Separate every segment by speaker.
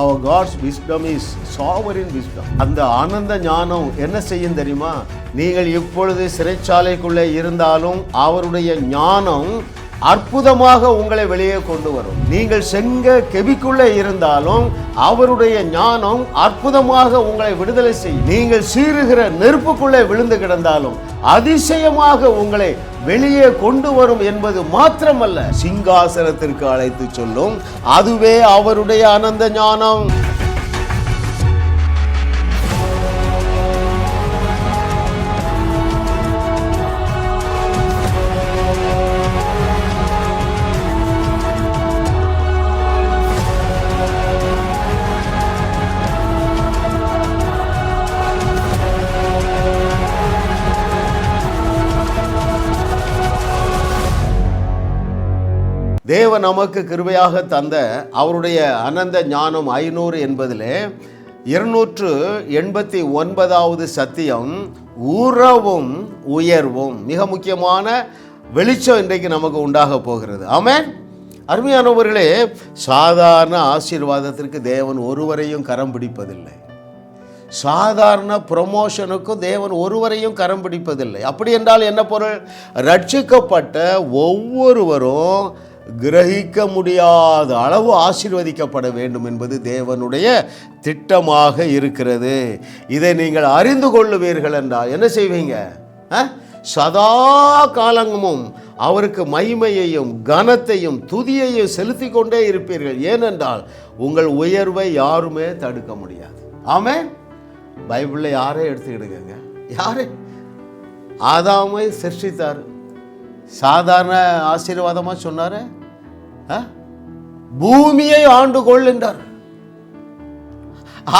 Speaker 1: our God's wisdom is sovereign wisdom அந்த ஆனந்த ஞானம் என்ன செய்யும் தெரியுமா நீங்கள் இப்பொழுது சிறைச்சாலைக்குள்ளே இருந்தாலும் அவருடைய ஞானம் அற்புதமாக உங்களை வெளியே கொண்டு வரும் நீங்கள் செங்க கெவிக்குள்ளே இருந்தாலும் அவருடைய ஞானம் அற்புதமாக உங்களை விடுதலை செய்யும் நீங்கள் சீறுகிற நெருப்புக்குள்ளே விழுந்து கிடந்தாலும் அதிசயமாக உங்களை வெளியே கொண்டு வரும் என்பது மாத்திரமல்ல சிங்காசனத்திற்கு அழைத்து சொல்லும் அதுவே அவருடைய அனந்த ஞானம் தேவ நமக்கு கிருபையாக தந்த அவருடைய அனந்த ஞானம் ஐநூறு என்பதிலே இருநூற்று எண்பத்தி ஒன்பதாவது சத்தியம் உறவும் உயர்வும் மிக முக்கியமான வெளிச்சம் இன்றைக்கு நமக்கு உண்டாக போகிறது ஆமேன் அருமையானவர்களே சாதாரண ஆசீர்வாதத்திற்கு தேவன் ஒருவரையும் கரம் பிடிப்பதில்லை சாதாரண ப்ரொமோஷனுக்கும் தேவன் ஒருவரையும் கரம் பிடிப்பதில்லை அப்படி என்றால் என்ன பொருள் ரட்சிக்கப்பட்ட ஒவ்வொருவரும் கிரகிக்க முடியாத அளவு ஆசிர்வதிக்கப்பட வேண்டும் என்பது தேவனுடைய திட்டமாக இருக்கிறது இதை நீங்கள் அறிந்து கொள்ளுவீர்கள் என்றால் என்ன செய்வீங்க சதா காலங்கமும் அவருக்கு மகிமையையும் கனத்தையும் துதியையும் செலுத்தி கொண்டே இருப்பீர்கள் ஏனென்றால் உங்கள் உயர்வை யாருமே தடுக்க முடியாது ஆமே பைபிளில் யாரே எடுத்துக்கிடுங்க யாரே ஆதாமை சிருஷ்டித்தார் சாதாரண ஆசீர்வாதமாக சொன்னார் பூமியை ஆண்டு கொள் என்றார்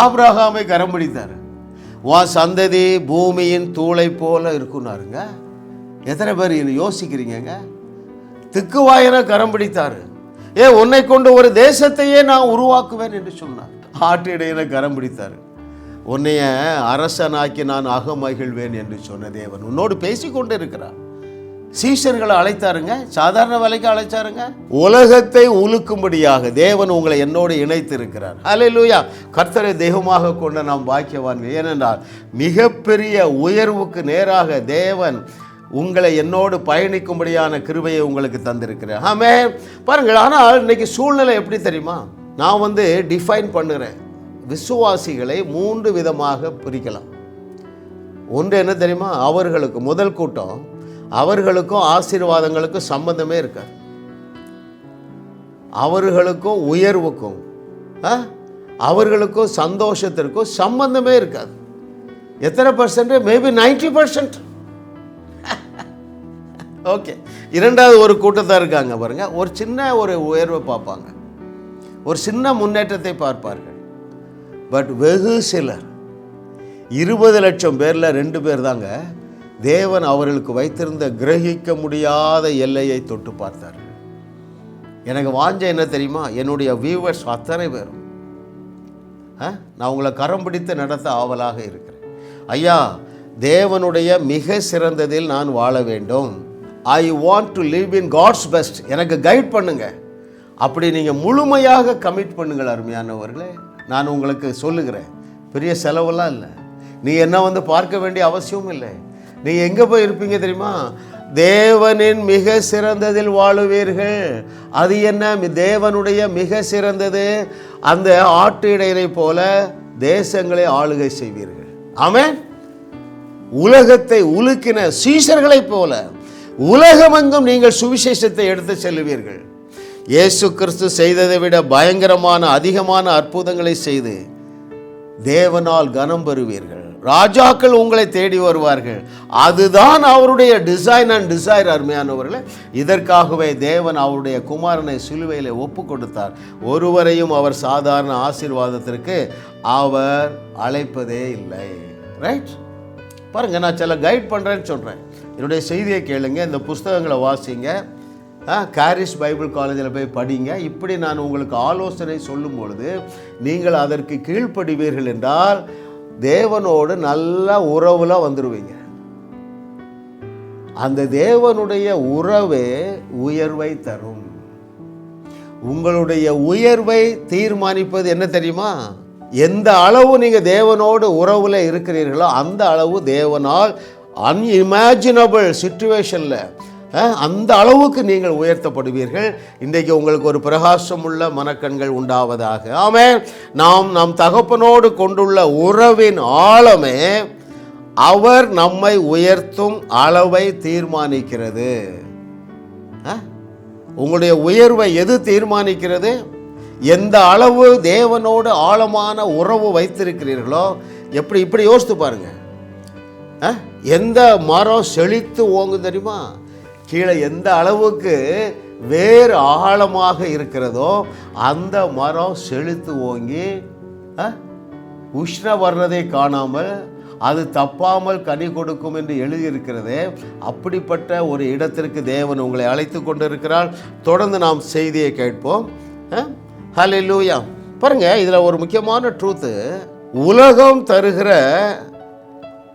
Speaker 1: ஆப்ரஹாமை கரம் பிடித்தார் உன் சந்ததி பூமியின் தூளை போல இருக்குன்னாருங்க எத்தனை பேர் யோசிக்கிறீங்க திக்குவாயன கரம் பிடித்தார் ஏ உன்னை கொண்டு ஒரு தேசத்தையே நான் உருவாக்குவேன் என்று சொன்னார் ஆற்றிடையில கரம் பிடித்தார் உன்னைய அரசனாக்கி நான் அகமகிழ்வேன் என்று சொன்ன தேவன் உன்னோடு பேசிக்கொண்டு இருக்கிறான் சீஷர்களை அழைத்தாருங்க சாதாரண வேலைக்கு அழைச்சாருங்க உலகத்தை உழுக்கும்படியாக தேவன் உங்களை என்னோடு இணைத்து இருக்கிறார் அலையிலூயா கர்த்தரை தெய்வமாக கொண்ட நாம் பாக்கியவான் ஏனென்றால் மிகப்பெரிய உயர்வுக்கு நேராக தேவன் உங்களை என்னோடு பயணிக்கும்படியான கிருவையை உங்களுக்கு தந்திருக்கிறேன் ஆமே பாருங்கள் ஆனால் இன்னைக்கு சூழ்நிலை எப்படி தெரியுமா நான் வந்து டிஃபைன் பண்ணுறேன் விசுவாசிகளை மூன்று விதமாக பிரிக்கலாம் ஒன்று என்ன தெரியுமா அவர்களுக்கு முதல் கூட்டம் அவர்களுக்கும் ஆசீர்வாதங்களுக்கும் சம்மந்தமே இருக்காது அவர்களுக்கும் உயர்வுக்கும் அவர்களுக்கும் சந்தோஷத்திற்கும் சம்பந்தமே இருக்காது எத்தனை percent maybe ninety percent okay இரண்டாவது ஒரு கூட்டத்தான் இருக்காங்க பாருங்கள் ஒரு சின்ன ஒரு உயர்வை பார்ப்பாங்க ஒரு சின்ன முன்னேற்றத்தை பார்ப்பார்கள் பட் வெகு சிலர் இருபது லட்சம் பேரில் ரெண்டு பேர் தாங்க தேவன் அவர்களுக்கு வைத்திருந்த கிரகிக்க முடியாத எல்லையை தொட்டு பார்த்தார் எனக்கு வாஞ்ச என்ன தெரியுமா என்னுடைய வியூவர்ஸ் அத்தனை பேரும் நான் உங்களை கரம் பிடித்து நடத்த ஆவலாக இருக்கிறேன் ஐயா தேவனுடைய மிக சிறந்ததில் நான் வாழ வேண்டும் I want to live in God's best எனக்கு கைட் பண்ணுங்க அப்படி நீங்கள் முழுமையாக கமிட் பண்ணுங்கள் அருமையானவர்களே நான் உங்களுக்கு சொல்லுகிறேன் பெரிய செலவெல்லாம் இல்லை நீ என்ன வந்து பார்க்க வேண்டிய அவசியமும் இல்லை நீ எங்கே போய் இருப்பீங்க தெரியுமா தேவனின் மிக சிறந்ததில் வாழுவீர்கள் அது என்ன தேவனுடைய மிக சிறந்தது அந்த ஆட்டு இடையினை போல தேசங்களை ஆளுகை செய்வீர்கள் ஆமே உலகத்தை உலுக்கின சீசர்களைப் போல உலகமெங்கும் நீங்கள் சுவிசேஷத்தை எடுத்து செல்லுவீர்கள் இயேசு கிறிஸ்து செய்ததை விட பயங்கரமான அதிகமான அற்புதங்களை செய்து தேவனால் கனம் பெறுவீர்கள் ராஜாக்கள் உங்களை தேடி வருவார்கள் அதுதான் அவருடைய டிசைன் அண்ட் டிசைர் அருமையானவர்களே இதற்காகவே தேவன் அவருடைய குமாரனை சிலுவையில் ஒப்பு கொடுத்தார் ஒருவரையும் அவர் சாதாரண ஆசீர்வாதத்திற்கு அவர் அழைப்பதே இல்லை ரைட் பாருங்கள் நான் சில கைட் பண்ணுறேன்னு சொல்கிறேன் என்னுடைய செய்தியை கேளுங்க இந்த புஸ்தகங்களை வாசிங்க காரிஸ் பைபிள் காலேஜில் போய் படிங்க இப்படி நான் உங்களுக்கு ஆலோசனை சொல்லும் பொழுது நீங்கள் அதற்கு கீழ்ப்படுவீர்கள் என்றால் தேவனோடு நல்ல உறவில் வந்துடுவீங்க அந்த தேவனுடைய உறவே உயர்வை தரும் உங்களுடைய உயர்வை தீர்மானிப்பது என்ன தெரியுமா எந்த அளவு நீங்கள் தேவனோடு உறவில் இருக்கிறீர்களோ அந்த அளவு தேவனால் அன்இமேஜினபிள் சுச்சுவேஷனில் அந்த அளவுக்கு நீங்கள் உயர்த்தப்படுவீர்கள் இன்றைக்கு உங்களுக்கு ஒரு பிரகாசமுள்ள மனக்கண்கள் உண்டாவதாக ஆமே நாம் நம் தகப்பனோடு கொண்டுள்ள உறவின் ஆழமே அவர் நம்மை உயர்த்தும் அளவை தீர்மானிக்கிறது உங்களுடைய உயர்வை எது தீர்மானிக்கிறது எந்த அளவு தேவனோடு ஆழமான உறவு வைத்திருக்கிறீர்களோ எப்படி இப்படி யோசித்து பாருங்கள் எந்த மரம் செழித்து ஓங்கும் தெரியுமா கீழே எந்த அளவுக்கு வேறு ஆழமாக இருக்கிறதோ அந்த மரம் செழுத்து ஓங்கி உஷ்ண வர்றதை காணாமல் அது தப்பாமல் கனி கொடுக்கும் என்று எழுதியிருக்கிறதே அப்படிப்பட்ட ஒரு இடத்திற்கு தேவன் உங்களை அழைத்து கொண்டிருக்கிறார் தொடர்ந்து நாம் செய்தியை கேட்போம் ஹலே லூயா பாருங்கள் இதில் ஒரு முக்கியமான ட்ரூத்து உலகம் தருகிற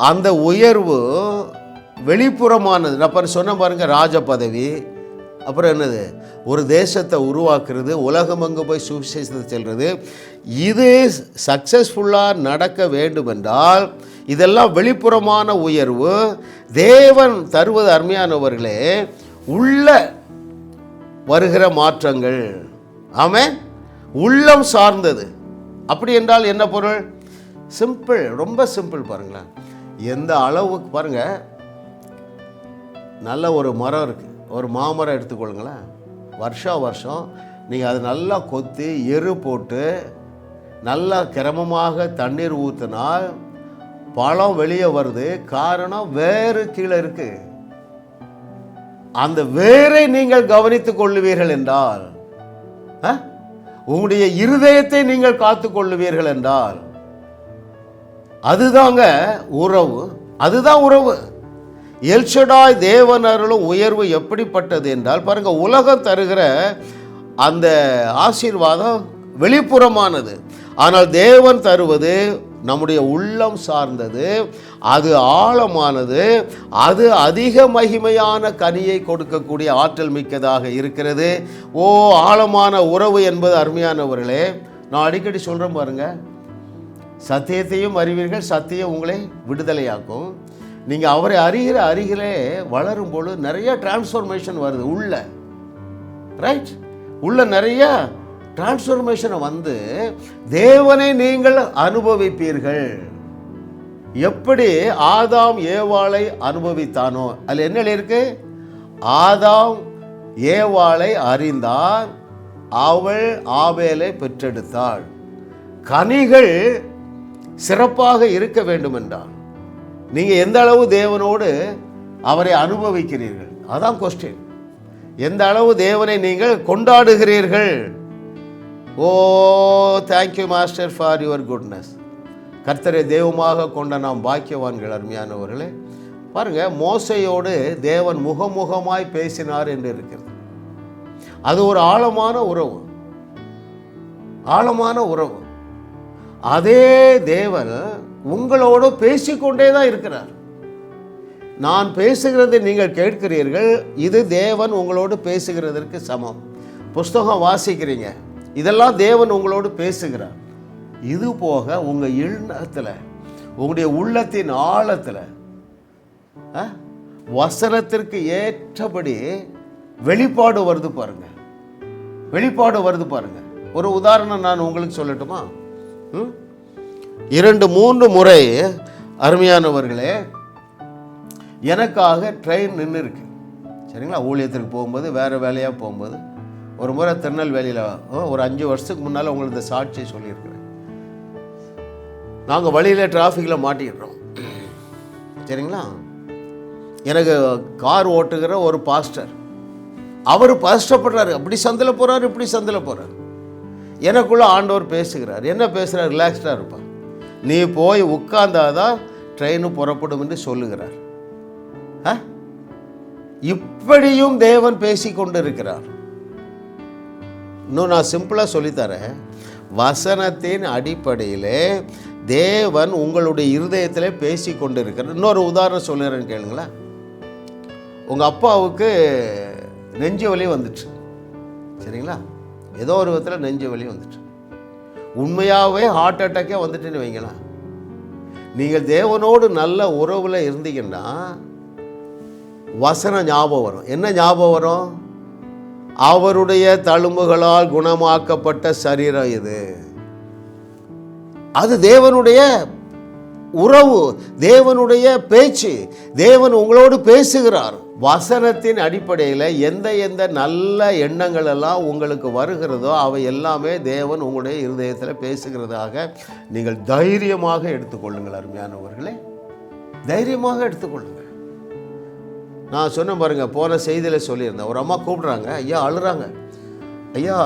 Speaker 1: அந்த உயர்வு வெளிப்புறமானது அப்புறம் சொன்ன பாருங்கள் ராஜ பதவி அப்புறம் என்னது ஒரு தேசத்தை உருவாக்குறது அங்கு போய் சுவிசேஷத்தை செல்வது இது சக்ஸஸ்ஃபுல்லாக நடக்க வேண்டும் என்றால் இதெல்லாம் வெளிப்புறமான உயர்வு தேவன் தருவது அருமையானவர்களே உள்ள வருகிற மாற்றங்கள் ஆமே உள்ளம் சார்ந்தது அப்படி என்றால் என்ன பொருள் சிம்பிள் ரொம்ப சிம்பிள் பாருங்களேன் எந்த அளவுக்கு பாருங்கள் நல்ல ஒரு மரம் இருக்குது ஒரு மாமரம் எடுத்துக்கொள்ளுங்களேன் வருஷா வருஷம் நீங்கள் அதை நல்லா கொத்தி எரு போட்டு நல்லா கிரமமாக தண்ணீர் ஊற்றினால் பழம் வெளியே வருது காரணம் வேறு கீழே இருக்குது அந்த வேரை நீங்கள் கவனித்துக் கொள்ளுவீர்கள் என்றால் உங்களுடைய இருதயத்தை நீங்கள் காத்து கொள்ளுவீர்கள் என்றால் அதுதாங்க உறவு அதுதான் உறவு எல்ஷடாய் தேவன் அருளும் உயர்வு எப்படிப்பட்டது என்றால் பாருங்கள் உலகம் தருகிற அந்த ஆசீர்வாதம் வெளிப்புறமானது ஆனால் தேவன் தருவது நம்முடைய உள்ளம் சார்ந்தது அது ஆழமானது அது அதிக மகிமையான கனியை கொடுக்கக்கூடிய ஆற்றல் மிக்கதாக இருக்கிறது ஓ ஆழமான உறவு என்பது அருமையானவர்களே நான் அடிக்கடி சொல்கிறேன் பாருங்கள் சத்தியத்தையும் அறிவீர்கள் சத்தியம் உங்களை விடுதலையாக்கும் நீங்கள் அவரை அறிகிற அருகிலே வளரும் பொழுது நிறைய டிரான்ஸ்ஃபர்மேஷன் வருது உள்ள ரைட் உள்ள நிறைய டிரான்ஸ்ஃபர்மேஷனை வந்து தேவனை நீங்கள் அனுபவிப்பீர்கள் எப்படி ஆதாம் ஏவாளை அனுபவித்தானோ அதில் என்ன இருக்கு ஆதாம் ஏவாளை அறிந்தார் அவள் ஆவேலை பெற்றெடுத்தாள் கனிகள் சிறப்பாக இருக்க வேண்டும் என்றான் நீங்கள் எந்த அளவு தேவனோடு அவரை அனுபவிக்கிறீர்கள் அதான் கொஸ்டின் எந்த அளவு தேவனை நீங்கள் கொண்டாடுகிறீர்கள் oh thank you master for your goodness கர்த்தரை தெய்வமாக கொண்ட நாம் பாக்கியவான்கள் அருமையானவர்களே பாருங்கள் மோசையோடு தேவன் முகமுகமாய் பேசினார் என்று இருக்கிறது அது ஒரு ஆழமான உறவு ஆழமான உறவு அதே தேவன் உங்களோடு பேசிக்கொண்டே தான் இருக்கிறார் நான் பேசுகிறதை நீங்கள் கேட்கிறீர்கள் இது தேவன் உங்களோடு பேசுகிறதற்கு சமம் புஸ்தகம் வாசிக்கிறீங்க இதெல்லாம் தேவன் உங்களோடு பேசுகிறார் இது போக உங்கள் எண்ணத்தில் உங்களுடைய உள்ளத்தின் ஆழத்தில் வசனத்திற்கு ஏற்றபடி வெளிப்பாடு வருது பாருங்க வெளிப்பாடு வருது பாருங்க ஒரு உதாரணம் நான் உங்களுக்கு சொல்லட்டுமா ம் இரண்டு மூன்று முறை அருமையானவர்களே எனக்காக ட்ரெயின் நின்று இருக்கு சரிங்களா ஊழியத்திற்கு போகும்போது வேறு வேலையாக போகும்போது ஒரு முறை திருநெல்வேலியில் ஒரு அஞ்சு வருஷத்துக்கு முன்னால் உங்களுக்கு இந்த சாட்சியை சொல்லியிருக்கிறேன் நாங்கள் வழியில் டிராஃபிக்கில் மாட்டிடுறோம் சரிங்களா எனக்கு கார் ஓட்டுகிற ஒரு பாஸ்டர் அவர் கஷ்டப்படுறாரு அப்படி சந்தில் போகிறார் இப்படி சந்தில் போகிறார் எனக்குள்ளே ஆண்டவர் பேசுகிறார் என்ன பேசுகிறார் ரிலாக்ஸ்டாக இருப்பார் நீ போய் உட்கார்ந்தாதான் ட்ரெயின் புறப்படும் என்று சொல்லுகிறார் இப்படியும் தேவன் பேசி கொண்டிருக்கிறார் இன்னும் நான் சிம்பிளாக சொல்லித்தரேன் வசனத்தின் அடிப்படையிலே தேவன் உங்களுடைய இருதயத்தில் பேசி கொண்டிருக்கிறார் இன்னொரு உதாரணம் சொல்லுறேன்னு கேளுங்களேன் உங்கள் அப்பாவுக்கு நெஞ்சு வலி வந்துச்சு சரிங்களா ஏதோ ஒரு விதத்தில் நெஞ்சு வலி வந்துச்சு உண்மையாகவே ஹார்ட் அட்டாக்கே வந்துட்டுன்னு வைங்களேன் நீங்கள் தேவனோடு நல்ல உறவில் இருந்தீங்கன்னா வசனம் ஞாபகம் வரும் என்ன ஞாபகம் வரும் அவருடைய தழும்புகளால் குணமாக்கப்பட்ட சரீரம் இது அது தேவனுடைய உறவு தேவனுடைய பேச்சு தேவன் உங்களோடு பேசுகிறார் வசனத்தின் அடிப்படையில் எந்த எந்த நல்ல எண்ணங்கள் எல்லாம் உங்களுக்கு வருகிறதோ அவை எல்லாமே தேவன் உங்களுடைய இருதயத்தில் பேசுகிறதாக நீங்கள் தைரியமாக எடுத்துக்கொள்ளுங்கள் அருமையானவர்களே தைரியமாக எடுத்துக்கொள்ளுங்கள் நான் சொன்ன பாருங்கள் போன செய்தியில் சொல்லியிருந்தேன் ஒரு அம்மா கூப்பிட்றாங்க ஐயா அழுறாங்க ஐயா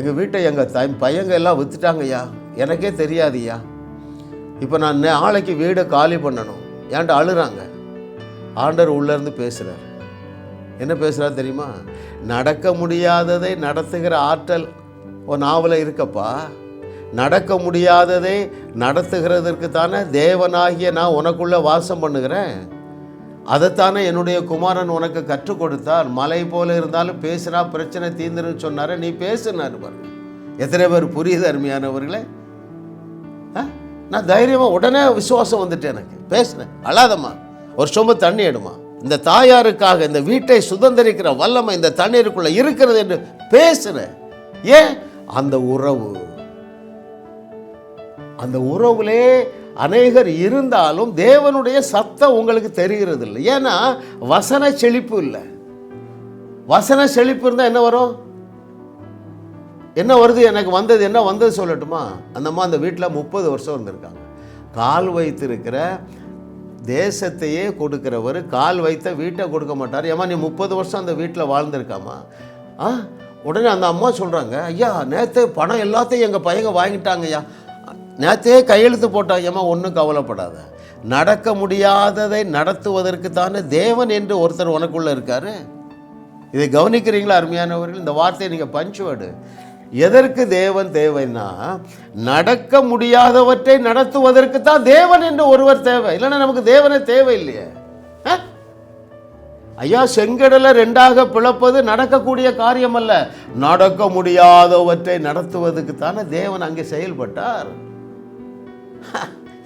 Speaker 1: எங்கள் வீட்டை எங்கள் த பையங்க எல்லாம் விற்றுட்டாங்க ஐயா எனக்கே தெரியாது ஐயா இப்போ நான் நாளைக்கு வீடை காலி பண்ணணும் ஏன்ட்டு அழுறாங்க ஆண்டர் உள்ளேருந்து பேசுகிறார் என்ன பேசுகிறார் தெரியுமா நடக்க முடியாததை நடத்துகிற ஆற்றல் ஓ நாவலில் இருக்கப்பா நடக்க முடியாததை நடத்துகிறதற்கு தானே தேவனாகிய நான் உனக்குள்ளே வாசம் பண்ணுகிறேன் அதைத்தானே என்னுடைய குமாரன் உனக்கு கற்றுக் கொடுத்தார் மலை போல இருந்தாலும் பேசுனா பிரச்சனை தீந்துருன்னு சொன்னார நீ பேசுனார் பாருங்க எத்தனை பேர் புரியுது அருமையானவர்களே நான் தைரியமாக உடனே விசுவாசம் வந்துட்டேன் எனக்கு பேசுனேன் அழாதம்மா ஒரு சொம்பு தண்ணி எடுமா இந்த தாயாருக்காக இந்த வீட்டை சுதந்திரிக்கிற வல்லமை இந்த தண்ணீருக்குள்ளே இருக்கிறது என்று பேசுகிறேன் ஏன் அந்த உறவு அந்த உறவுலே அநேகர் இருந்தாலும் தேவனுடைய சத்தம் உங்களுக்கு தெரிகிறது இல்லை ஏன்னா வசன செழிப்பு இல்லை வசன செழிப்பு இருந்தால் என்ன வரும் என்ன வருது எனக்கு வந்தது என்ன வந்தது சொல்லட்டுமா அந்தம்மா அந்த வீட்டில் முப்பது வருஷம் இருந்திருக்காங்க கால் வைத்திருக்கிற தேசத்தையே கொடுக்குறவர் கால் வைத்த வீட்டை கொடுக்க மாட்டார் ஏமா நீ முப்பது வருஷம் அந்த வீட்டில் வாழ்ந்துருக்காமா ஆ உடனே அந்த அம்மா சொல்கிறாங்க ஐயா நேற்று பணம் எல்லாத்தையும் எங்கள் பையங்க வாங்கிட்டாங்க ஐயா நேற்றே கையெழுத்து போட்டாங்க ஏமா ஒன்றும் கவலைப்படாத நடக்க முடியாததை நடத்துவதற்கு தானே தேவன் என்று ஒருத்தர் உனக்குள்ளே இருக்கார் இதை கவனிக்கிறீங்களா அருமையானவர்கள் இந்த வார்த்தையை நீங்கள் பஞ்சுவேடு எதற்கு தேவன் தேவைன்னா நடக்க முடியாதவற்றை நடத்துவதற்கு தான் தேவன் என்று ஒருவர் தேவை இல்லைன்னா நமக்கு தேவனே தேவை இல்லையே ஐயா செங்கடலை ரெண்டாக பிளப்பது நடக்கக்கூடிய காரியம் அல்ல நடக்க முடியாதவற்றை நடத்துவதற்கு தானே தேவன் அங்கே செயல்பட்டார்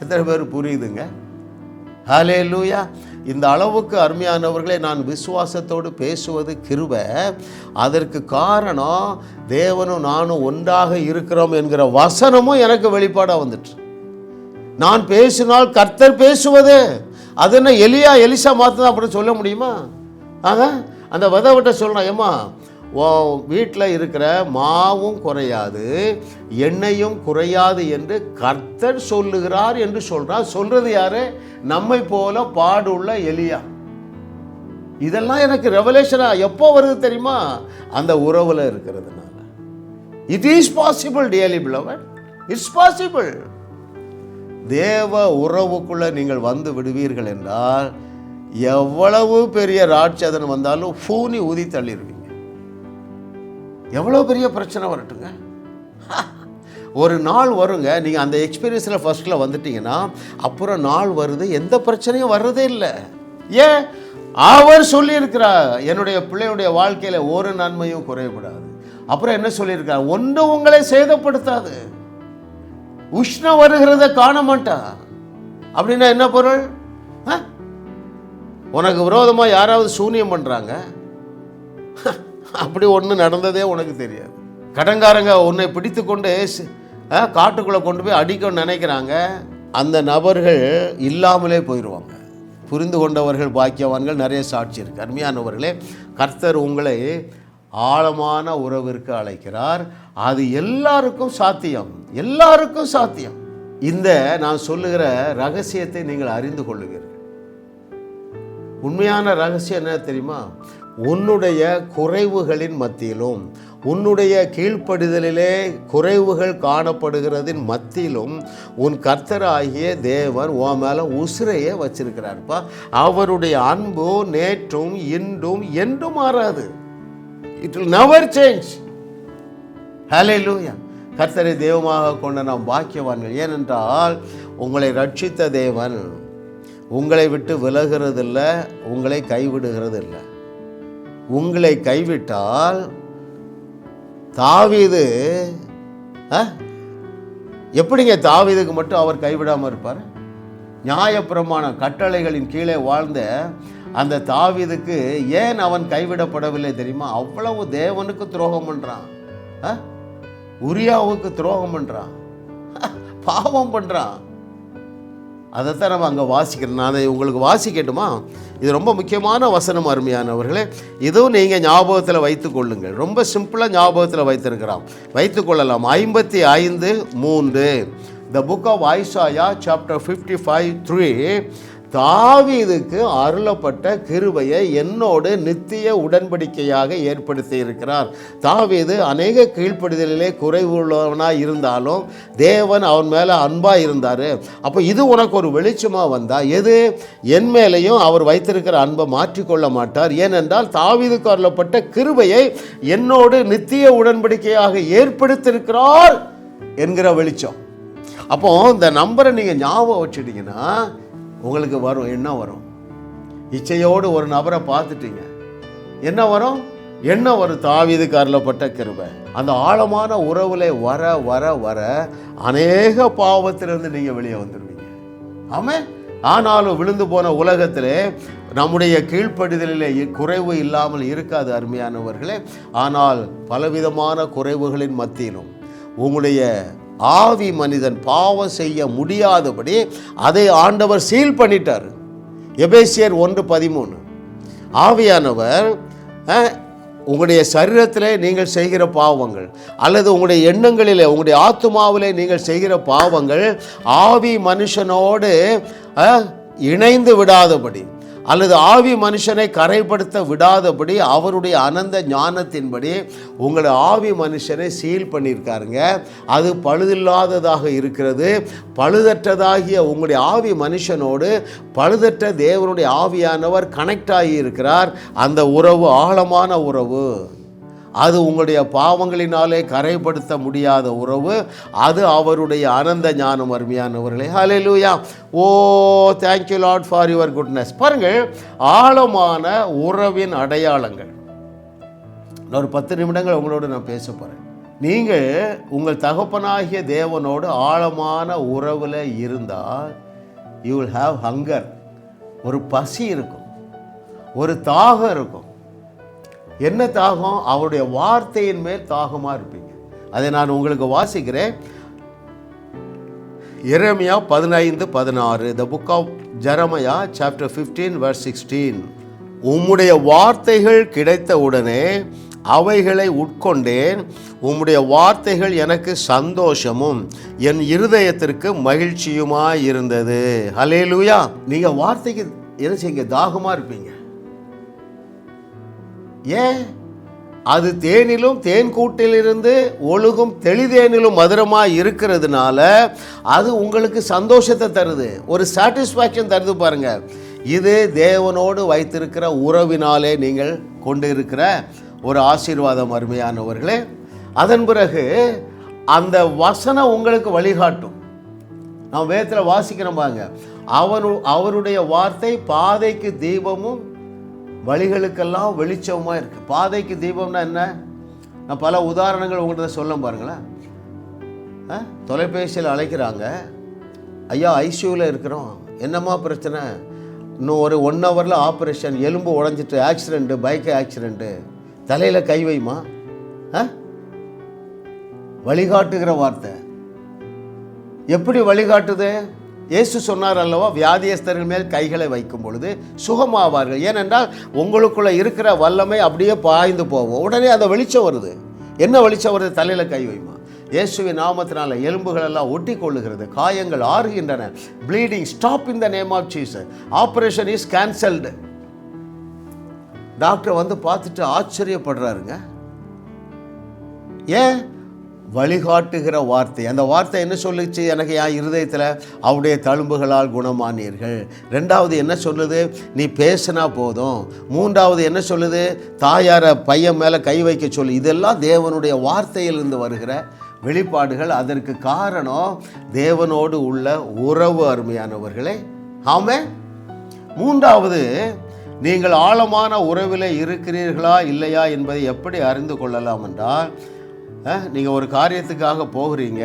Speaker 1: எத்தனை பேர் புரியுதுங்க ஹலே லூயா இந்த அளவுக்கு அருமையானவர்களே நான் விசுவாசத்தோடு பேசுவது கிருப அதற்கு காரணம் தேவனும் நானும் ஒன்றாக இருக்கிறோம் என்கிற வசனமும் எனக்கு வெளிப்பாடாக வந்துட்டு நான் பேசினால் கர்த்தர் பேசுவது அது என்ன எலியா எலிசா மாத்தான் அப்படின்னு சொல்ல முடியுமா ஆக அந்த விதவட்ட சொல்லணும் ஏம்மா ஓ வீட்டில் இருக்கிற மாவும் குறையாது எண்ணெயும் குறையாது என்று கர்த்தர் சொல்லுகிறார் என்று சொல்கிறார் சொல்கிறது யார் நம்மை போல பாடுள்ள எலியா இதெல்லாம் எனக்கு ரெவலேஷனாக எப்போ வருது தெரியுமா அந்த உறவில் இருக்கிறதுனால it is possible dearly flower it's possible தேவ உறவுக்குள்ளே நீங்கள் வந்து விடுவீர்கள் என்றால் எவ்வளவு பெரிய ராட்சதன் வந்தாலும் ஃபூனி ஊதி தள்ளிடுவீங்க எவ்வளோ பெரிய பிரச்சனை வரட்டுங்க ஒரு நாள் வருங்க நீங்கள் அந்த எக்ஸ்பீரியன்ஸில் ஃபஸ்ட்டில் வந்துட்டீங்கன்னா அப்புறம் நாள் வருது எந்த பிரச்சனையும் வர்றதே இல்லை ஏன் அவர் சொல்லியிருக்கிறார் என்னுடைய பிள்ளையுடைய வாழ்க்கையில் ஒரு நன்மையும் குறையக்கூடாது அப்புறம் என்ன சொல்லியிருக்கார் ஒன்று உங்களை சேதப்படுத்தாது உஷ்ணம் வருகிறத காண மாட்டா அப்படின்னா என்ன பொருள் உனக்கு விரோதமாக யாராவது சூன்யம் பண்ணுறாங்க அப்படி ஒன்று நடந்ததே உனக்கு தெரியாது கடன்காரங்க உன்னை பிடித்து கொண்டு காட்டுக்குள்ளே கொண்டு போய் அடிக்கணும்னு நினைக்கிறாங்க அந்த நபர்கள் இல்லாமலே போயிடுவாங்க புரிந்து கொண்டவர்கள் பாக்கியவான்கள் நிறைய சாட்சி இருக்கு அருமையானவர்களே கர்த்தர் உங்களை ஆழமான உறவிற்கு அழைக்கிறார் அது எல்லாருக்கும் சாத்தியம் எல்லாருக்கும் சாத்தியம் இந்த நான் சொல்லுகிற ரகசியத்தை நீங்கள் அறிந்து கொள்ளுவீர்கள் உண்மையான ரகசியம் என்ன தெரியுமா உன்னுடைய குறைவுகளின் மத்தியிலும் உன்னுடைய கீழ்ப்படுதலிலே குறைவுகள் காணப்படுகிறதின் மத்தியிலும் உன் கர்த்தராகிய தேவன் உன் மேலே உசிரையே வச்சிருக்கிறார்ப்பா அவருடைய அன்பு நேற்றும் இன்றும் என்றும் மாறாது இட் வில் நவர் சேஞ்ச் ஹலே லூயா கர்த்தரை தெய்வமாக கொண்ட நாம் பாக்கியவான்கள் ஏனென்றால் உங்களை ரட்சித்த தேவன் உங்களை விட்டு விலகிறதில்லை உங்களை இல்லை உங்களை கைவிட்டால் தாவீது எப்படிங்க தாவீதுக்கு மட்டும் அவர் கைவிடாமல் இருப்பார் நியாயப்பிரமாண கட்டளைகளின் கீழே வாழ்ந்த அந்த தாவீதுக்கு ஏன் அவன் கைவிடப்படவில்லை தெரியுமா அவ்வளவு தேவனுக்கு துரோகம் பண்ணுறான் உரியாவுக்கு துரோகம் பண்ணுறான் பாவம் பண்ணுறான் அதைத்தான் நம்ம அங்கே வாசிக்கிறோம் நான் அதை உங்களுக்கு வாசிக்கட்டுமா இது ரொம்ப முக்கியமான வசனம் அருமையானவர்களே இதுவும் நீங்கள் ஞாபகத்தில் வைத்து கொள்ளுங்கள் ரொம்ப சிம்பிளாக ஞாபகத்தில் வைத்திருக்கிறான் வைத்து கொள்ளலாம் ஐம்பத்தி ஐந்து மூன்று the book of Isaiah chapter fifty five three தாவீதுக்கு அருளப்பட்ட கிருபையை என்னோடு நித்திய உடன்படிக்கையாக ஏற்படுத்தி இருக்கிறார் தாவீது அநேக கீழ்ப்படுதலிலே குறைவுள்ளவனாக இருந்தாலும் தேவன் அவன் மேலே அன்பாக இருந்தார் அப்போ இது உனக்கு ஒரு வெளிச்சமாக வந்தால் எது என் மேலேயும் அவர் வைத்திருக்கிற அன்பை மாற்றிக்கொள்ள மாட்டார் ஏனென்றால் தாவீதுக்கு அருளப்பட்ட கிருபையை என்னோடு நித்திய உடன்படிக்கையாக ஏற்படுத்தியிருக்கிறார் என்கிற வெளிச்சம் அப்போ இந்த நம்பரை நீங்கள் ஞாபகம் வச்சுட்டிங்கன்னா உங்களுக்கு வரும் என்ன வரும் இச்சையோடு ஒரு நபரை பார்த்துட்டீங்க என்ன வரும் என்ன வரும் தாவிது கருளப்பட்ட கிருபை அந்த ஆழமான உறவில் வர வர வர அநேக பாவத்திலிருந்து நீங்கள் வெளியே வந்துடுவீங்க ஆமாம் ஆனாலும் விழுந்து போன உலகத்திலே நம்முடைய கீழ்ப்படுதலிலே குறைவு இல்லாமல் இருக்காது அருமையானவர்களே ஆனால் பலவிதமான குறைவுகளின் மத்தியிலும் உங்களுடைய ஆவி மனிதன் பாவம் செய்ய முடியாதபடி அதை ஆண்டவர் சீல் பண்ணிட்டார் எபேசியர் ஒன்று பதிமூணு ஆவியானவர் உங்களுடைய சரீரத்தில் நீங்கள் செய்கிற பாவங்கள் அல்லது உங்களுடைய எண்ணங்களில் உங்களுடைய ஆத்மாவில் நீங்கள் செய்கிற பாவங்கள் ஆவி மனுஷனோடு இணைந்து விடாதபடி அல்லது ஆவி மனுஷனை கரைப்படுத்த விடாதபடி அவருடைய அனந்த ஞானத்தின்படி உங்களை ஆவி மனுஷனை சீல் பண்ணியிருக்காருங்க அது பழுதில்லாததாக இருக்கிறது பழுதற்றதாகிய உங்களுடைய ஆவி மனுஷனோடு பழுதற்ற தேவனுடைய ஆவியானவர் கனெக்ட் ஆகி இருக்கிறார் அந்த உறவு ஆழமான உறவு அது உங்களுடைய பாவங்களினாலே கரைப்படுத்த முடியாத உறவு அது அவருடைய அனந்த ஞானம் அருமையானவர்களே hallelujah oh thank you lot for your goodness பாருங்கள் ஆழமான உறவின் அடையாளங்கள் நான் ஒரு பத்து நிமிடங்கள் உங்களோடு நான் பேச போகிறேன் நீங்கள் உங்கள் தகப்பனாகிய தேவனோடு ஆழமான உறவில் இருந்தால் யூ வில் ஹாவ் ஹங்கர் ஒரு பசி இருக்கும் ஒரு தாகம் இருக்கும் என்ன தாகம் அவருடைய வார்த்தையின் மேல் தாகமாக இருப்பீங்க அதை நான் உங்களுக்கு வாசிக்கிறேன் இரமையா பதினைந்து பதினாறு the book of Jeremiah chapter fifteen or sixteen உம்முடைய வார்த்தைகள் கிடைத்தவுடனே அவைகளை உட்கொண்டேன் உம்முடைய வார்த்தைகள் எனக்கு சந்தோஷமும் என் இருதயத்திற்கு மகிழ்ச்சியுமாய் இருந்தது ஹலே லூயா நீங்கள் வார்த்தைக்கு என்ன செய்ய தாகமாக இருப்பீங்க ஏன் அது தேனிலும் தேன் கூட்டிலிருந்து ஒழுகும் தெளிதேனிலும் மதுரமாக இருக்கிறதுனால அது உங்களுக்கு சந்தோஷத்தை தருது ஒரு சாட்டிஸ்ஃபேக்ஷன் தருது பாருங்கள் இது தேவனோடு வைத்திருக்கிற உறவினாலே நீங்கள் கொண்டு இருக்கிற ஒரு ஆசீர்வாதம் அருமையானவர்களே அதன் பிறகு அந்த வசனம் உங்களுக்கு வழிகாட்டும் நான் வேத்தில் வாசிக்கிறோம் பாருங்க அவனு அவருடைய வார்த்தை பாதைக்கு தீபமும் வழிகளுக்கெல்லாம் வெளிச்சமாக இருக்குது பாதைக்கு தீபம்னா என்ன நான் பல உதாரணங்கள் உங்கள்கிட்ட சொல்ல பாருங்களேன் தொலைபேசியில் அழைக்கிறாங்க ஐயா ஐசியூவில் இருக்கிறோம் என்னம்மா பிரச்சனை இன்னும் ஒரு ஒன் ஹவரில் ஆப்ரேஷன் எலும்பு உடஞ்சிட்டு ஆக்சிடெண்ட்டு பைக்கு ஆக்சிடெண்ட்டு தலையில் கை வைமா வழிகாட்டுகிற வார்த்தை எப்படி வழிகாட்டுது இயேசு சொன்னார் அல்லவா வியாதியஸ்தர்கள் மேல் கைகளை வைக்கும் பொழுது சுகமாவார்கள் ஏனென்றால் உங்களுக்குள்ளே இருக்கிற வல்லமை அப்படியே பாய்ந்து போவோம் உடனே அதை வெளிச்சம் வருது என்ன வெளிச்சம் வருது தலையில் கை வைமா இயேசுவின் நாமத்தினால் எலும்புகளெல்லாம் ஒட்டி கொள்ளுகிறது காயங்கள் ஆறுகின்றன bleeding stop in the name of Jesus operation is cancelled doctor வந்து பார்த்துட்டு ஆச்சரியப்படுறாருங்க ஏன் வழிகாட்டுகிற வார்த்தை அந்த வார்த்தை என்ன சொல்லுச்சு எனக்கு என் இருதயத்தில் அவருடைய தழும்புகளால் குணமானீர்கள் ரெண்டாவது என்ன சொல்லுது நீ பேசினா போதும் மூன்றாவது என்ன சொல்லுது தாயாரை பையன் மேலே கை வைக்க சொல்லு இதெல்லாம் தேவனுடைய வார்த்தையிலிருந்து வருகிற வெளிப்பாடுகள் அதற்கு காரணம் தேவனோடு உள்ள உறவு அருமையானவர்களே ஆமே மூன்றாவது நீங்கள் ஆழமான உறவில் இருக்கிறீர்களா இல்லையா என்பதை எப்படி அறிந்து கொள்ளலாம் என்றால் நீங்கள் ஒரு காரியத்துக்காக போகிறீங்க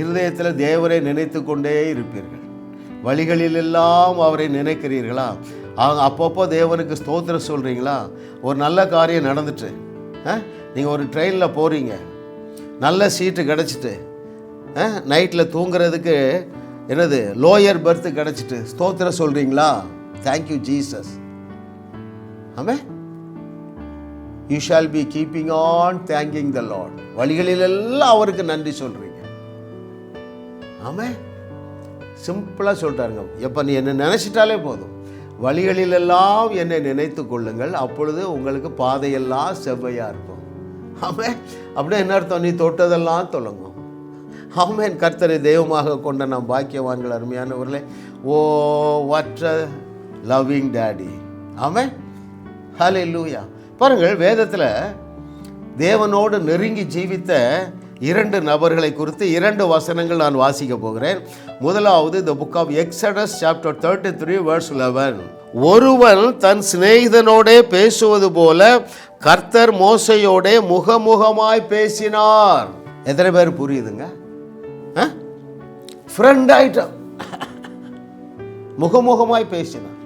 Speaker 1: இருதயத்தில் தேவரை நினைத்து கொண்டே இருப்பீர்கள் வழிகளிலெல்லாம் அவரை நினைக்கிறீர்களா அப்பப்போ தேவனுக்கு ஸ்தோத்திரம் சொல்கிறீங்களா ஒரு நல்ல காரியம் நடந்துட்டு நீங்கள் ஒரு ட்ரெயினில் போகிறீங்க நல்ல சீட்டு கிடச்சிட்டு நைட்டில் தூங்குறதுக்கு என்னது லோயர் பர்த்து கிடச்சிட்டு ஸ்தோத்திரம் சொல்கிறீங்களா தேங்க்யூ ஜீசஸ் ஆமாம் you shall be keeping on thanking the lot வழிகளிலெல்லாம் அவருக்கு நன்றி சொல்கிறீங்க ஆமாம் சிம்பிளாக சொல்கிறாருங்க எப்போ நீ என்னை நினச்சிட்டாலே போதும் வழிகளிலெல்லாம் என்னை நினைத்து கொள்ளுங்கள் அப்பொழுது உங்களுக்கு பாதையெல்லாம் செவ்வையாக இருக்கும் ஆமே அப்படின்னா என்ன அர்த்தம் நீ தொட்டதெல்லாம் தொடங்கும் என் கர்த்தரை தெய்வமாக கொண்ட நாம் பாக்கியவான்கள் அருமையானவர்களே ஓ வற்ற லவ்விங் டேடி ஆமே ஹலே லூயா பாருங்கள் வேதத்தில் தேவனோடு நெருங்கி ஜீவித்த இரண்டு நபர்களை குறித்து இரண்டு வசனங்கள் நான் வாசிக்க போகிறேன் முதலாவது the book of Exodus chapter thirty three verse eleven ஒருவன் தன் சிநேகிதனோடே பேசுவது போல கர்த்தர் மோசையோடே முகமுகமாய் பேசினார் எத்தனை பேர் புரியுதுங்க ஃப்ரெண்ட் முகமுகமாய் பேசினார்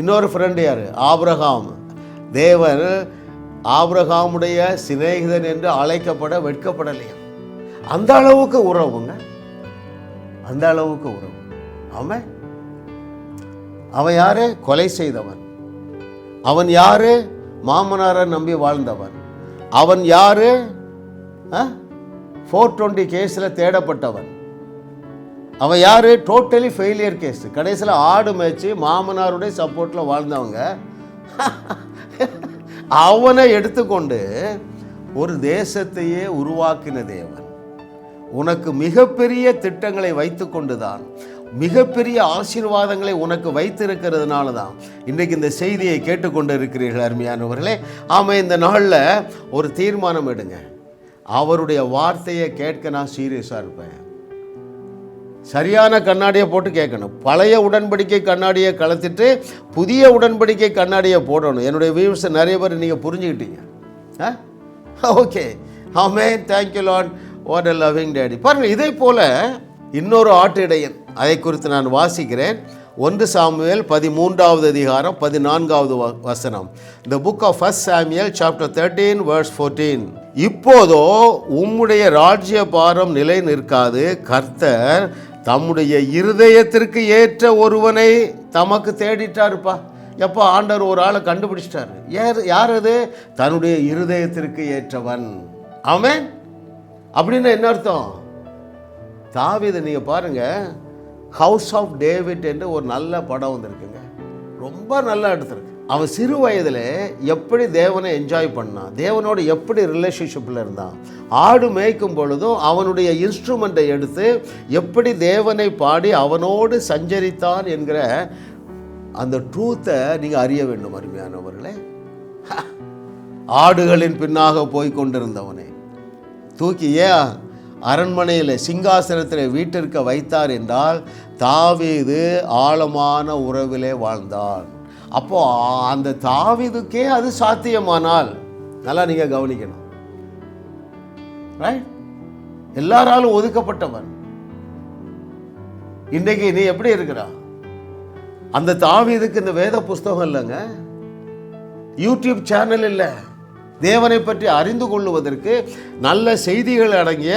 Speaker 1: இன்னொரு ஃப்ரெண்டு யார் ஆப்ரஹாம் தேவர் ஆபிரகாமுடைய சிநேகிதன் என்று அழைக்கப்பட வெட்கப்படலையா அந்த அளவுக்கு உறவுங்க அந்த அளவுக்கு உறவு அவன் அவன் யாரு கொலை செய்தவன் அவன் யாரு மாமனாரை நம்பி வாழ்ந்தவன் அவன் யாரு ஃபோர் டுவெண்ட்டி கேஸில் தேடப்பட்டவன் அவன் யார் டோட்டலி ஃபெயிலியர் கேஸ் கடைசியில் ஆடு மேய்ச்சி மாமனாருடைய சப்போர்ட்டில் வாழ்ந்தவங்க அவனை எடுத்துக்கொண்டு ஒரு தேசத்தையே உருவாக்கின தேவன் உனக்கு மிகப்பெரிய திட்டங்களை வைத்து கொண்டுதான் மிகப்பெரிய ஆசீர்வாதங்களை உனக்கு வைத்திருக்கிறதுனால தான் இன்றைக்கு இந்த செய்தியை கேட்டுக்கொண்டு இருக்கிறீர்கள் அருமையானவர்களே ஆமாம் இந்த நாளில் ஒரு தீர்மானம் எடுங்க அவருடைய வார்த்தையை கேட்க நான் சீரியஸாக இருப்பேன் சரியான கண்ணாடியை போட்டு கேட்கணும் பழைய உடன்படிக்கை கண்ணாடியை கலத்திட்டு புதிய உடன்படிக்கை கண்ணாடியை போடணும் என்னுடைய வியூஸை நிறைய பேர் நீங்கள் புரிஞ்சுக்கிட்டீங்க ஆ ஓகே ஹமே thank you lot what a loving daddy பாருங்கள் இதே போல் இன்னொரு ஆட்டு இடையன் அதை குறித்து நான் வாசிக்கிறேன் ஒன்று சாமுவேல் பதிமூன்றாவது அதிகாரம் பதினான்காவது வசனம் the book of first Samuel chapter thirteen verse fourteen இப்போதோ உம்முடைய ராஜ்ய பாரம் நிலை நிற்காது கர்த்தர் தம்முடைய இருதயத்திற்கு ஏற்ற ஒருவனை தமக்கு தேடிட்டாருப்பா எப்போ ஆண்டர் ஒரு ஆளை கண்டுபிடிச்சிட்டாரு யார் யார் அது தன்னுடைய இருதயத்திற்கு ஏற்றவன் அவன் அப்படின்னு என்ன அர்த்தம் தாவிதை நீங்கள் பாருங்கள் ஹவுஸ் ஆஃப் டேவிட் என்று ஒரு நல்ல படம் வந்திருக்குங்க ரொம்ப நல்லா எடுத்திருக்கு அவன் சிறு வயதில் எப்படி தேவனை என்ஜாய் பண்ணான் தேவனோட எப்படி ரிலேஷன்ஷிப்பில் இருந்தான் ஆடு மேய்க்கும் பொழுதும் அவனுடைய இன்ஸ்ட்ருமெண்ட்டை எடுத்து எப்படி தேவனை பாடி அவனோடு சஞ்சரித்தான் என்கிற அந்த ட்ரூத்தை நீங்கள் அறிய வேண்டும் அருமையானவர்களே ஆடுகளின் பின்னாக போய் கொண்டிருந்தவனே தூக்கி ஏன் அரண்மனையில் சிங்காசனத்தில் வீட்டிற்கு வைத்தார் என்றால் தாவீது ஆழமான உறவிலே வாழ்ந்தான் அப்போது அந்த தாவிதுக்கே அது சாத்தியமானால் நல்லா நீங்கள் கவனிக்கணும் ரைட் எல்லாராலும் ஒதுக்கப்பட்டவன் இன்றைக்கு நீ எப்படி இருக்கிறா அந்த தாவிதுக்கு இந்த வேத புஸ்தகம் இல்லைங்க யூடியூப் சேனல் இல்லை தேவனை பற்றி அறிந்து கொள்வதற்கு நல்ல செய்திகள் அடங்கிய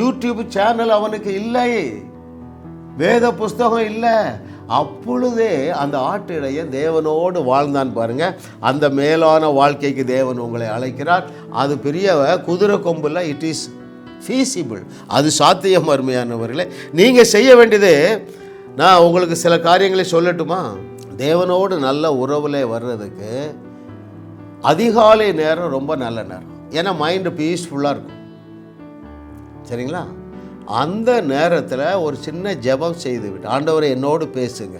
Speaker 1: யூடியூப் சேனல் அவனுக்கு இல்லை வேத புஸ்தகம் இல்லை அப்பொழுதே அந்த ஆட்டிடைய தேவனோடு வாழ்ந்தான் பாருங்க அந்த மேலான வாழ்க்கைக்கு தேவன் உங்களை அழைக்கிறார் அது பெரிய குதிரை கொம்புல இட் இஸ் ஃபீசிபிள் அது சாத்தியம் அருமையானவர்களே நீங்கள் செய்ய வேண்டியது நான் உங்களுக்கு சில காரியங்களை சொல்லட்டுமா தேவனோடு நல்ல உறவுல வர்றதுக்கு அதிகாலை நேரம் ரொம்ப நல்ல நேரம் ஏன்னா மைண்டு பீஸ்ஃபுல்லாக இருக்கும் சரிங்களா அந்த நேரத்தில் ஒரு சின்ன ஜபம் விட்டு ஆண்டவரை என்னோடு பேசுங்க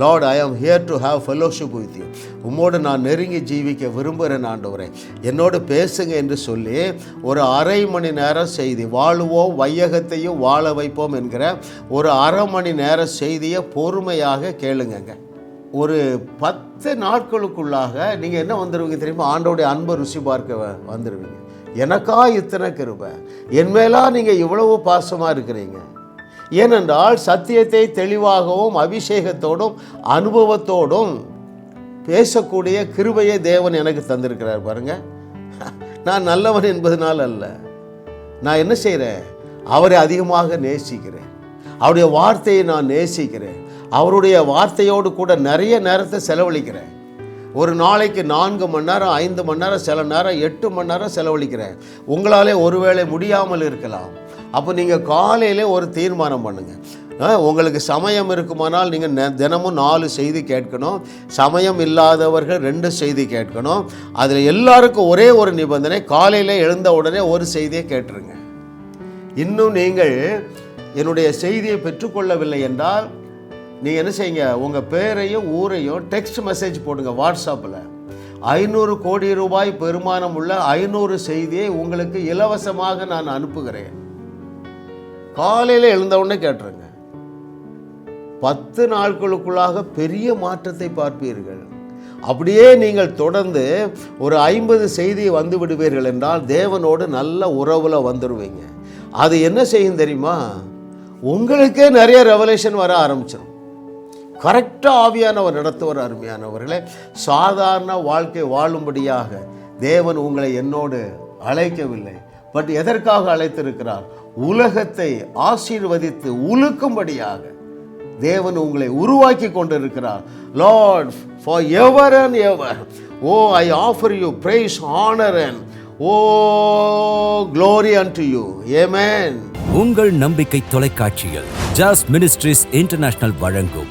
Speaker 1: Lord I am here to have fellowship with you உம்மோடு நான் நெருங்கி ஜீவிக்க விரும்புகிறேன் ஆண்டவரை என்னோடு பேசுங்க என்று சொல்லி ஒரு அரை மணி நேரம் செய்தி வாழுவோம் வையகத்தையும் வாழ வைப்போம் என்கிற ஒரு அரை மணி நேர செய்தியை பொறுமையாக கேளுங்கங்க ஒரு பத்து நாட்களுக்குள்ளாக நீங்கள் என்ன வந்துடுவீங்க தெரியுமா ஆண்டோடைய அன்பை ருசி பார்க்க வந்துடுவீங்க எனக்கா இத்தனை கிருபை என் மேலா நீங்கள் இவ்வளவு பாசமாக இருக்கிறீங்க ஏனென்றால் சத்தியத்தை தெளிவாகவும் அபிஷேகத்தோடும் அனுபவத்தோடும் பேசக்கூடிய கிருபையை தேவன் எனக்கு தந்திருக்கிறார் பாருங்கள் நான் நல்லவன் என்பதனால் அல்ல நான் என்ன செய்கிறேன் அவரை அதிகமாக நேசிக்கிறேன் அவருடைய வார்த்தையை நான் நேசிக்கிறேன் அவருடைய வார்த்தையோடு கூட நிறைய நேரத்தை செலவழிக்கிறேன் ஒரு நாளைக்கு நான்கு மணி நேரம் ஐந்து மணி நேரம் சில நேரம் எட்டு மணி நேரம் செலவழிக்கிறேன் உங்களாலே ஒருவேளை முடியாமல் இருக்கலாம் அப்போ நீங்கள் காலையிலே ஒரு தீர்மானம் பண்ணுங்கள் உங்களுக்கு சமயம் இருக்குமானால் நீங்கள் தினமும் நாலு செய்தி கேட்கணும் சமயம் இல்லாதவர்கள் ரெண்டு செய்தி கேட்கணும் அதில் எல்லாருக்கும் ஒரே ஒரு நிபந்தனை காலையில் எழுந்த உடனே ஒரு செய்தியை கேட்டுருங்க இன்னும் நீங்கள் என்னுடைய செய்தியை பெற்றுக்கொள்ளவில்லை என்றால் நீங்கள் என்ன செய்யுங்க உங்கள் பேரையும் ஊரையும் டெக்ஸ்ட் மெசேஜ் போடுங்க வாட்ஸ்அப்பில் ஐநூறு கோடி ரூபாய் பெருமானம் உள்ள ஐநூறு செய்தியை உங்களுக்கு இலவசமாக நான் அனுப்புகிறேன் காலையில் எழுந்தவுடனே கேட்டுருங்க பத்து நாட்களுக்குள்ளாக பெரிய மாற்றத்தை பார்ப்பீர்கள் அப்படியே நீங்கள் தொடர்ந்து ஒரு ஐம்பது செய்தி வந்து விடுவீர்கள் என்றால் தேவனோடு நல்ல உறவில் வந்துடுவீங்க அது என்ன செய்யும் தெரியுமா உங்களுக்கே நிறைய ரெவலேஷன் வர ஆரம்பிச்சிடும் கரெக்டாக ஆவியானவர் நடத்துவர் அருமையானவர்களே சாதாரண வாழ்க்கை வாழும்படியாக தேவன் உங்களை என்னோடு அழைக்கவில்லை பட் எதற்காக அழைத்திருக்கிறார் உலகத்தை ஆசீர்வதித்து உழுக்கும்படியாக தேவன் உங்களை உருவாக்கி கொண்டிருக்கிறார் Lord for ever and ever oh I offer you praise honour and oh glory and you amen
Speaker 2: உங்கள் நம்பிக்கை தொலைக்காட்சியில் ஜாஸ் மினிஸ்ட்ரிஸ் இன்டர்நேஷனல் வழங்கும்